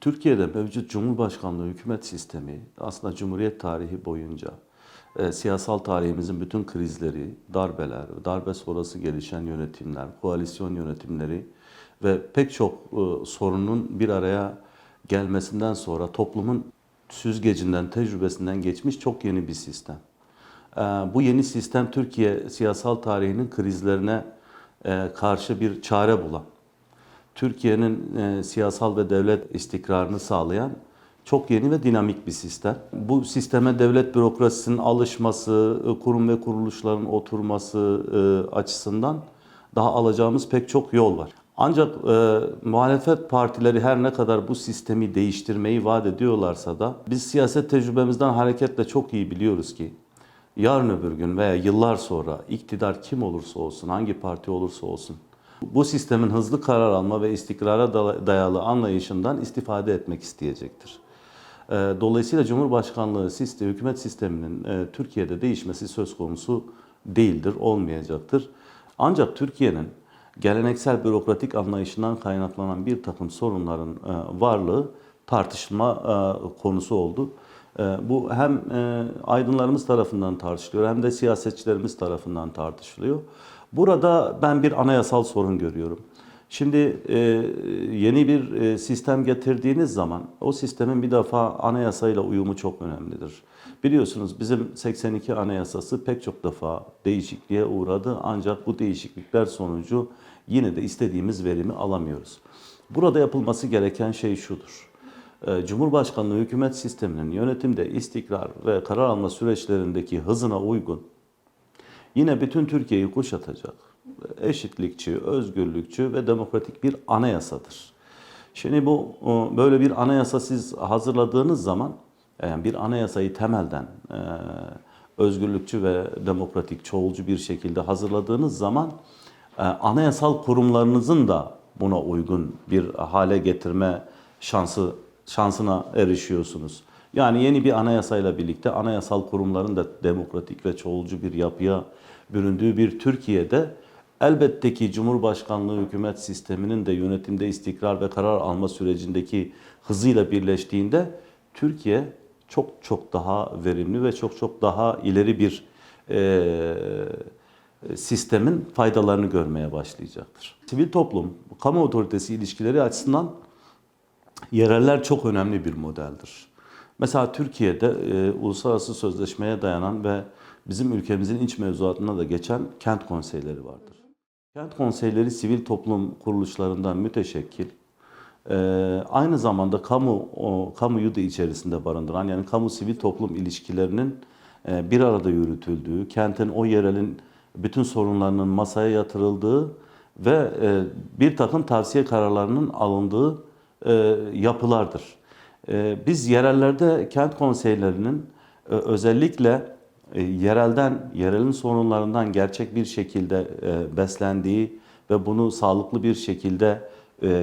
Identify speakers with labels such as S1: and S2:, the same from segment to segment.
S1: Türkiye'de mevcut Cumhurbaşkanlığı hükümet sistemi aslında Cumhuriyet tarihi boyunca e, siyasal tarihimizin bütün krizleri, darbeler, darbe sonrası gelişen yönetimler, koalisyon yönetimleri ve pek çok e, sorunun bir araya gelmesinden sonra toplumun süzgecinden, tecrübesinden geçmiş çok yeni bir sistem. E, bu yeni sistem Türkiye siyasal tarihinin krizlerine e, karşı bir çare bulan, Türkiye'nin e, siyasal ve devlet istikrarını sağlayan çok yeni ve dinamik bir sistem. Bu sisteme devlet bürokrasisinin alışması, e, kurum ve kuruluşların oturması e, açısından daha alacağımız pek çok yol var. Ancak e, muhalefet partileri her ne kadar bu sistemi değiştirmeyi vaat ediyorlarsa da biz siyaset tecrübemizden hareketle çok iyi biliyoruz ki yarın öbür gün veya yıllar sonra iktidar kim olursa olsun, hangi parti olursa olsun bu sistemin hızlı karar alma ve istikrara dayalı anlayışından istifade etmek isteyecektir. Ee, Dolayısıyla Cumhurbaşkanlığı sistemi, hükümet sisteminin e, Türkiye'de değişmesi söz konusu değildir, olmayacaktır. Ancak Türkiye'nin geleneksel bürokratik anlayışından kaynaklanan bir takım sorunların e, varlığı tartışma e, konusu oldu. Bu hem aydınlarımız tarafından tartışılıyor hem de siyasetçilerimiz tarafından tartışılıyor. Burada ben bir anayasal sorun görüyorum. Şimdi e, yeni bir e, sistem getirdiğiniz zaman o sistemin bir defa anayasayla uyumu çok önemlidir. Biliyorsunuz bizim 82 anayasası pek çok defa değişikliğe uğradı ancak bu değişiklikler sonucu yine de istediğimiz verimi alamıyoruz. Burada yapılması gereken şey şudur. E, Cumhurbaşkanlığı hükümet sisteminin yönetimde istikrar ve karar alma süreçlerindeki hızına uygun yine bütün Türkiye'yi kuşatacak eşitlikçi, özgürlükçü ve demokratik bir anayasadır. Şimdi bu böyle bir anayasa siz hazırladığınız zaman yani bir anayasayı temelden e, özgürlükçü ve demokratik, çoğulcu bir şekilde hazırladığınız zaman e, anayasal kurumlarınızın da buna uygun bir hale getirme şansı şansına erişiyorsunuz. Yani yeni bir anayasayla birlikte anayasal kurumların da demokratik ve çoğulcu bir yapıya büründüğü bir Türkiye'de elbette ki Cumhurbaşkanlığı hükümet sisteminin de yönetimde istikrar ve karar alma sürecindeki hızıyla birleştiğinde Türkiye çok çok daha verimli ve çok çok daha ileri bir e, sistemin faydalarını görmeye başlayacaktır. Sivil toplum, kamu otoritesi ilişkileri açısından yereller çok önemli bir modeldir. Mesela Türkiye'de e, uluslararası sözleşmeye dayanan ve bizim ülkemizin iç mevzuatına da geçen kent konseyleri vardır. Kent konseyleri sivil toplum kuruluşlarından müteşekkil, e, aynı zamanda kamu o, kamuyu da içerisinde barındıran yani kamu sivil toplum ilişkilerinin e, bir arada yürütüldüğü, kentin o yerelin bütün sorunlarının masaya yatırıldığı ve e, bir takım tavsiye kararlarının alındığı e, yapılardır. E, biz yerellerde kent konseylerinin e, özellikle e, yerelden, yerelin sorunlarından gerçek bir şekilde e, beslendiği ve bunu sağlıklı bir şekilde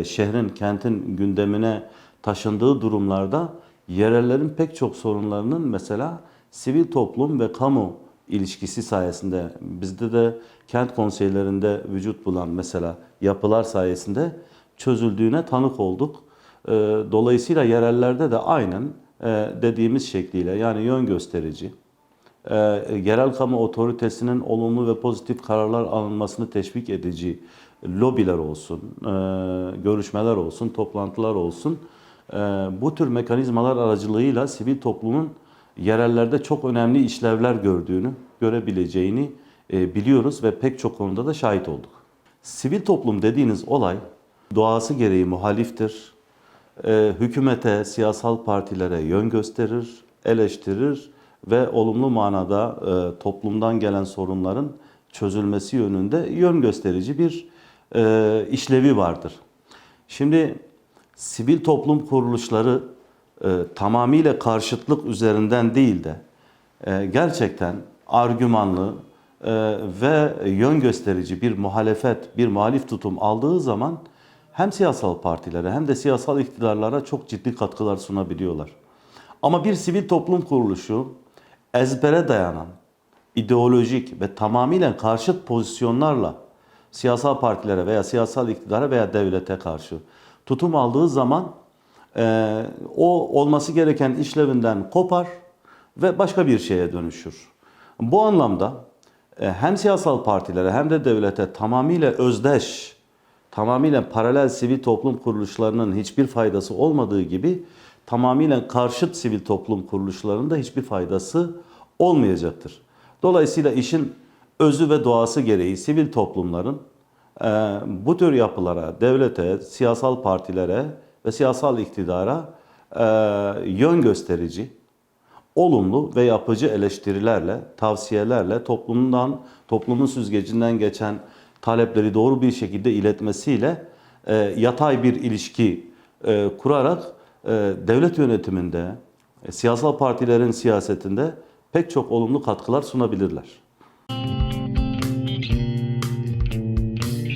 S1: şehrin, kentin gündemine taşındığı durumlarda yerellerin pek çok sorunlarının mesela sivil toplum ve kamu ilişkisi sayesinde bizde de kent konseylerinde vücut bulan mesela yapılar sayesinde çözüldüğüne tanık olduk. Dolayısıyla yerellerde de aynen dediğimiz şekliyle yani yön gösterici, e, yerel kamu otoritesinin olumlu ve pozitif kararlar alınmasını teşvik edici lobiler olsun, e, görüşmeler olsun, toplantılar olsun. E, bu tür mekanizmalar aracılığıyla sivil toplumun yerellerde çok önemli işlevler gördüğünü, görebileceğini e, biliyoruz ve pek çok konuda da şahit olduk. Sivil toplum dediğiniz olay doğası gereği muhaliftir. E, hükümete, siyasal partilere yön gösterir, eleştirir ve olumlu manada e, toplumdan gelen sorunların çözülmesi yönünde yön gösterici bir e, işlevi vardır. Şimdi sivil toplum kuruluşları e, tamamıyla karşıtlık üzerinden değil de e, gerçekten argümanlı e, ve yön gösterici bir muhalefet, bir muhalif tutum aldığı zaman hem siyasal partilere hem de siyasal iktidarlara çok ciddi katkılar sunabiliyorlar. Ama bir sivil toplum kuruluşu ezbere dayanan, ideolojik ve tamamıyla karşıt pozisyonlarla siyasal partilere veya siyasal iktidara veya devlete karşı tutum aldığı zaman e, o olması gereken işlevinden kopar ve başka bir şeye dönüşür. Bu anlamda e, hem siyasal partilere hem de devlete tamamıyla özdeş, tamamıyla paralel sivil toplum kuruluşlarının hiçbir faydası olmadığı gibi tamamıyla karşıt sivil toplum kuruluşlarının da hiçbir faydası olmayacaktır. Dolayısıyla işin özü ve doğası gereği sivil toplumların e, bu tür yapılara, devlete, siyasal partilere ve siyasal iktidara e, yön gösterici, olumlu ve yapıcı eleştirilerle, tavsiyelerle toplumundan, toplumun süzgecinden geçen talepleri doğru bir şekilde iletmesiyle e, yatay bir ilişki e, kurarak e, devlet yönetiminde, e, siyasal partilerin siyasetinde pek çok olumlu katkılar sunabilirler.